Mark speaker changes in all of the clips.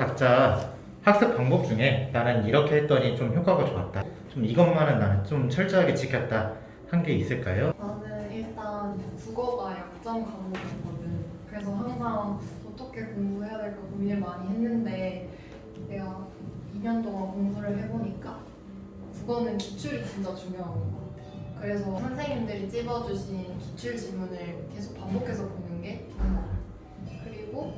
Speaker 1: 각자 학습 방법 중에 나는 이렇게 했더니 좀 효과가 좋았다. 좀 이것만은 나는 좀 철저하게 지켰다. 한 게 있을까요?
Speaker 2: 나는 일단 국어가 약점 과목이거든. 그래서 항상 어떻게 공부해야 될까 고민을 많이 했는데 내가 2년 동안 공부를 해보니까 국어는 기출이 진짜 중요한 것 같아. 그래서 선생님들이 찝어주신 기출 지문을 계속 반복해서 보는 게 좋은 것 같아. 그리고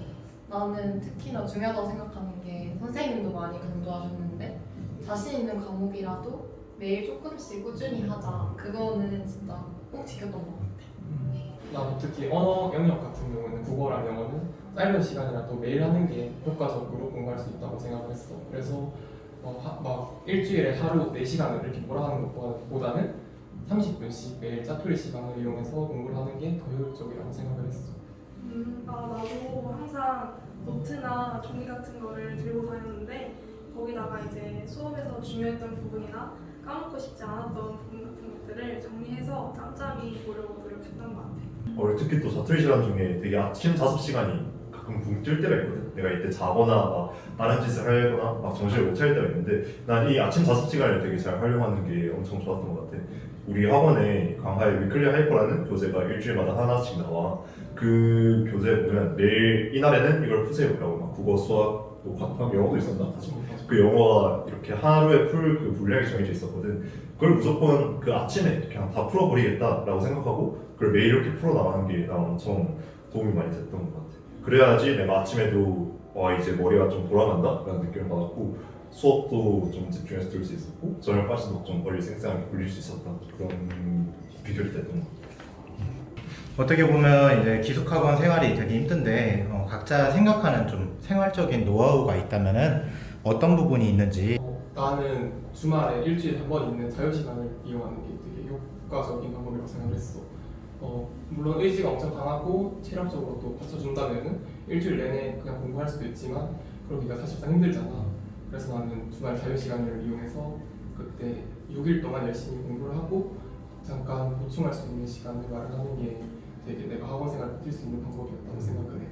Speaker 2: 나는 특히나 중요하다고 생각하는 게 선생님도 많이 강조하셨는데 자신 있는 과목이라도 매일 조금씩 꾸준히 하자. 그거는 진짜 꼭 지켰던 것 같아.
Speaker 3: 나도 특히 언어 영역 같은 경우는 국어랑 영어는 짧은 시간이라도 매일 하는 게 효과적으로 공부할 수 있다고 생각을 했어. 그래서 어, 하- 막 일주일에 하루 4시간을 이렇게 몰아하는 것보다는 30분씩 매일 짜투리 시간을 이용해서 공부를 하는 게 더 효율적이라고 생각을 했어.
Speaker 4: 음, 아, 나도 항상 노트나 종이 같은 거를 들고 다녔는데 거기다가 이제 수업에서 중요했던 부분이나 까먹고 싶지 않았던 부분 같은 것들을 정리해서 짬짬이 보려고 노력했던 것 같아.
Speaker 5: 어, 특히 또 자투리 시간 중에 되게 아침 자습 시간이 가끔 붕 뜰 때가 있거든. 내가 이때 자거나 막 다른 짓을 하거나 막 정신을 못 차릴 때가 있는데 난 이 아침 자습 시간을 되게 잘 활용하는 게 엄청 좋았던 것 같아. 우리 학원에 강하의 위클리 하이퍼라는 교재가 일주일마다 하나씩 나와. 그 교재 보면 매일 이날에는 이걸 푸세요라고 막 국어, 수학, 또 과학, 영어도 있었나? 그 영어가 이렇게 하루에 풀 그 분량이 정해져 있었거든. 그걸 무조건 그 아침에 그냥 다 풀어버리겠다라고 생각하고 그걸 매일 이렇게 풀어 나가는 게 나 엄청 도움이 많이 됐던 것 같아. 그래야지 내가 아침에도 와 이제 머리가 좀 돌아간다 라는 느낌을 받았고 수업도 좀 집중해서 들을 수 있었고 저녁까지도 좀 머리 쌩쌩하게 굴릴 수 있었던 그런 비결이 됐던 것 같아.
Speaker 1: 어떻게 보면 이제 기숙학원 생활이 되게 힘든데 어, 각자 생각하는 좀 생활적인 노하우가 있다면은 어떤 부분이 있는지
Speaker 3: 어, 나는 주말에 일주일에 한 번 있는 자유 시간을 이용하는 게 되게 효과적인 방법이라고 생각을 했어. 어, 물론 의지가 엄청 강하고 체력적으로 또 받쳐준다면은 일주일 내내 그냥 공부할 수도 있지만 그러기가 사실상 힘들잖아. 그래서 나는 주말 자유 시간을 이용해서 그때 6일 동안 열심히 공부를 하고 잠깐 보충할 수 있는 시간을 마련하는 게 되게 내가 학원 생활 버틸 수 있는 방법이었다고 생각을 해.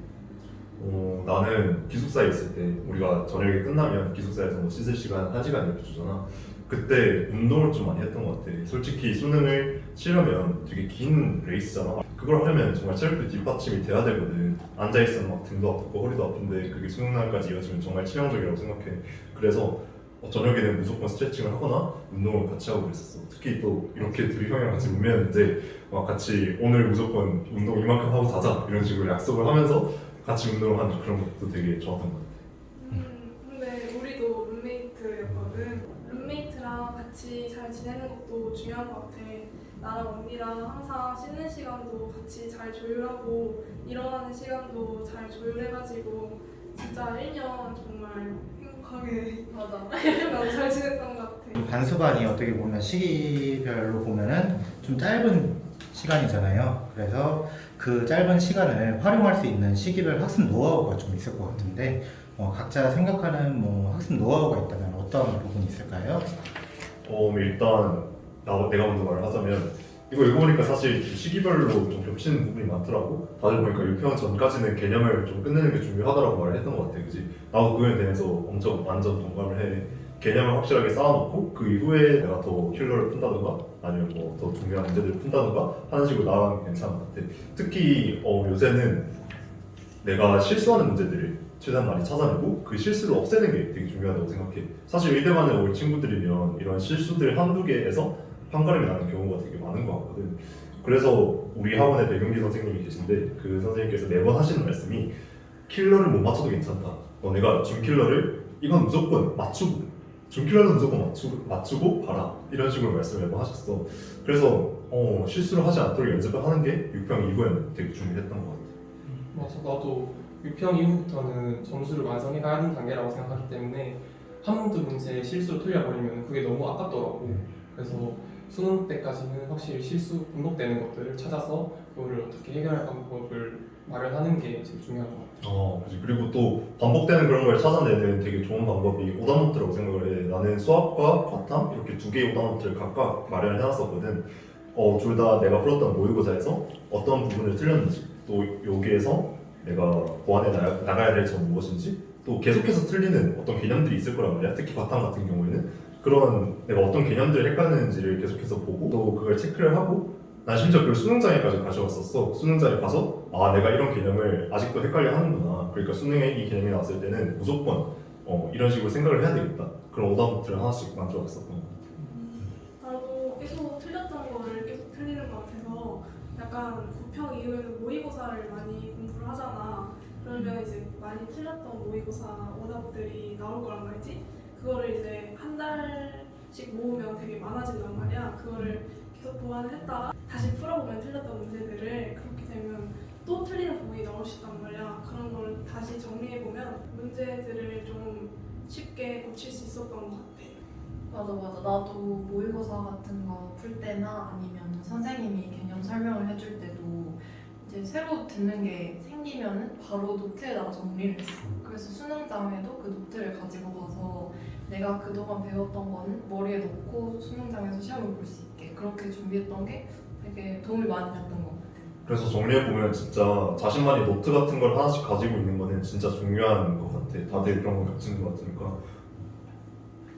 Speaker 5: 어, 나는 기숙사에 있을 때 우리가 저녁에 끝나면 기숙사에서 뭐 씻을 시간 한 시간 이렇게 주잖아. 그때 운동을 좀 많이 했던 것 같아. 솔직히 수능을 치려면 되게 긴 레이스잖아. 그걸 하려면 정말 체력도 뒷받침이 돼야 되거든. 앉아 있으면 막 등도 아프고 허리도 아픈데 그게 수능 날까지 이어지면 정말 치명적이라고 생각해. 그래서 어, 저녁에는 무조건 스트레칭을 하거나 운동을 같이 하고 그랬었어. 특히 또 이렇게 둘이 형이랑 같이 운매했는데 막 같이 오늘 무조건 운동 이만큼 하고 자자 이런 식으로 약속을 하면서 같이 운동을 하는 그런 것도 되게 좋았던 것 같아.
Speaker 4: 음, 근데 우리도 룸메이트였거든. 룸메이트랑 같이 잘 지내는 것도 중요한 것 같아. 나랑 언니랑 항상 씻는 시간도 같이 잘 조율하고 일어나는 시간도 잘 조율해가지고 진짜 1년 정말 행복하게
Speaker 2: 맞아.
Speaker 4: 1년간 잘 지냈던 것 같아.
Speaker 1: 반수반이 어떻게 보면 시기별로 보면은 좀 짧은 시간이잖아요. 그래서 그 짧은 시간을 활용할 수 있는 시기별 학습 노하우가 좀 있을 것 같은데 어, 각자 생각하는 뭐 학습 노하우가 있다면 어떤 부분이 있을까요?
Speaker 5: 어, 일단 나, 내가 먼저 말을 하자면 이거 읽어보니까 사실 시기별로 좀 겹치는 부분이 많더라고. 다들 보니까 6평 전까지는 개념을 좀 끝내는 게 중요하다고 말을 했던 것 같아. 그지? 나도 그거에 대해서 엄청 완전 동감을 해. 개념을 확실하게 쌓아놓고 그 이후에 내가 더 킬러를 푼다든가 아니면 뭐 더 중요한 문제들을 푼다든가 하는 식으로 나가면 괜찮은 것 같아. 특히 어, 요새는 내가 실수하는 문제들을 최대한 많이 찾아내고 그 실수를 없애는 게 되게 중요하다고 생각해. 사실 의대만에 올 친구들이면 이런 실수들 한두 개에서 판가름이 나는 경우가 되게 많은 것 같거든. 그래서 우리 학원에 백윤기 선생님이 계신데 그 선생님께서 매번 하시는 말씀이 킬러를 못 맞춰도 괜찮다. 어, 내가 준 킬러를 이건 무조건 맞추고 준 킬러는 무조건 맞추고, 맞추고 봐라 이런 식으로 말씀을 매번 하셨어. 그래서 어, 실수를 하지 않도록 연습을 하는 게 6평 이후에는 되게 중요했던 것 같아.
Speaker 3: 맞아, 나도 6평 이후부터는 점수를 완성해 가는 단계라고 생각하기 때문에 한 문제 문제 실수로 틀려버리면 그게 너무 아깝더라고. 그래서 수능 때까지는 확실히 실수 반복되는 것들을 찾아서 그거를 어떻게 해결할 방법을 마련하는 게 제일 중요한 것 같아.
Speaker 5: 어, 그지. 그리고 또 반복되는 그런 걸 찾아내는 되게 좋은 방법이 오답노트라고 생각을 해. 나는 수학과 과탐 이렇게 두 개의 오답노트를 각각 마련을 해놨었거든. 어, 둘 다 내가 풀었던 모의고사에서 어떤 부분을 틀렸는지, 또 여기에서 내가 보완해 나- 나가야 될점 무엇인지, 또 계속해서 틀리는 어떤 개념들이 있을 거란 말이야. 특히 바탕 같은 경우에는 그런 내가 어떤 개념들을 헷갈리는지를 계속해서 보고 또 그걸 체크를 하고 난 심지어 그걸 수능장애까지 가져갔었어. 수능장에 가서 아 내가 이런 개념을 아직도 헷갈려 하는구나. 그러니까 수능에 이 개념이 나왔을 때는 무조건 어, 이런 식으로 생각을 해야 되겠다. 그런 오답노트를 하나씩 만들어갔었던 거.
Speaker 4: 나도 계속 틀렸던 거를 계속 틀리는 것 같아서 약간 고평 이후에는 모의고사를 많이 공부를 하잖아. 그러면 이제 많이 틀렸던 모의고사 오답들이 나올 거란 말이지. 그거를 이제 한 달씩 모으면 되게 많아진단 말이야. 그거를 계속 보완을 했다가 다시 풀어보면 틀렸던 문제들을 그렇게 되면 또 틀리는 부분이 나올 수 있단 말이야. 그런 걸 다시 정리해보면 문제들을 좀 쉽게 고칠 수 있었던 것 같아.
Speaker 2: 맞아 맞아. 나도 모의고사 같은 거 풀 때나 아니면 선생님이 개념 설명을 해줄 때도 이제 새로 듣는 게 생기면 바로 노트에다가 정리를 했어. 그래서 수능장에도 그 노트를 가지고 가서 내가 그동안 배웠던 거는 머리에 넣고 수능장에서 시험을 볼 수 있게 그렇게 준비했던 게 되게 도움이 많이 됐던 것 같아.
Speaker 5: 그래서 정리해보면 진짜 자신만의 노트 같은 걸 하나씩 가지고 있는 거는 진짜 중요한 것 같아. 다들 그런 거 겪는 것 같으니까